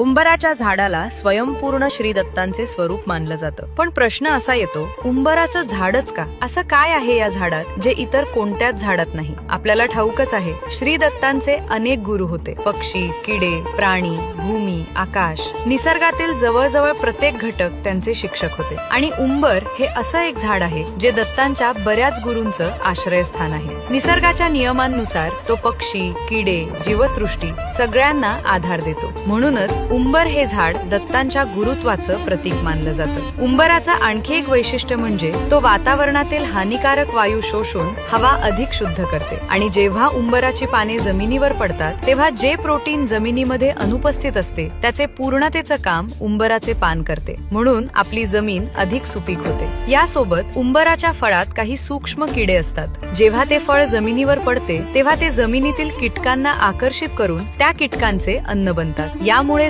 उंबराच्या झाडाला स्वयंपूर्ण श्री दत्तांचे स्वरूप मानलं जातं. पण प्रश्न असा येतो उंबराचं झाडच का? असं काय आहे या झाडात जे इतर कोणत्याच झाडात नाही? आपल्याला ठाऊकच आहे श्री दत्तांचे अनेक गुरु होते. पक्षी किडे प्राणी भूमी आकाश निसर्गातील जवळजवळ प्रत्येक घटक त्यांचे शिक्षक होते. आणि उंबर हे असं एक झाड आहे जे दत्तांच्या बऱ्याच गुरूंचं आश्रयस्थान आहे. निसर्गाच्या नियमांनुसार तो पक्षी किडे जीवसृष्टी सगळ्यांना आधार देतो. म्हणूनच उंबर हे झाड दत्तांच्या गुरुत्वाचं प्रतीक मानलं जातं. उंबराचं आणखी एक वैशिष्ट्य म्हणजे तो वातावरणातील हानिकारक वायू शोषून हवा अधिक शुद्ध करते. आणि जेव्हा उंबराची पाने जमिनीवर पडतात तेव्हा जे प्रोटीन जमिनीमध्ये अनुपस्थित असते त्याचे पूर्णतेचं काम उंबराचे पान करते. म्हणून आपली जमीन अधिक सुपीक होते. यासोबत उंबराच्या फळात काही सूक्ष्म किडे असतात. जेव्हा ते फळ जमिनीवर पडते तेव्हा ते जमिनीतील कीटकांना आकर्षित करून त्या कीटकांचे अन्न बनतात. यामुळे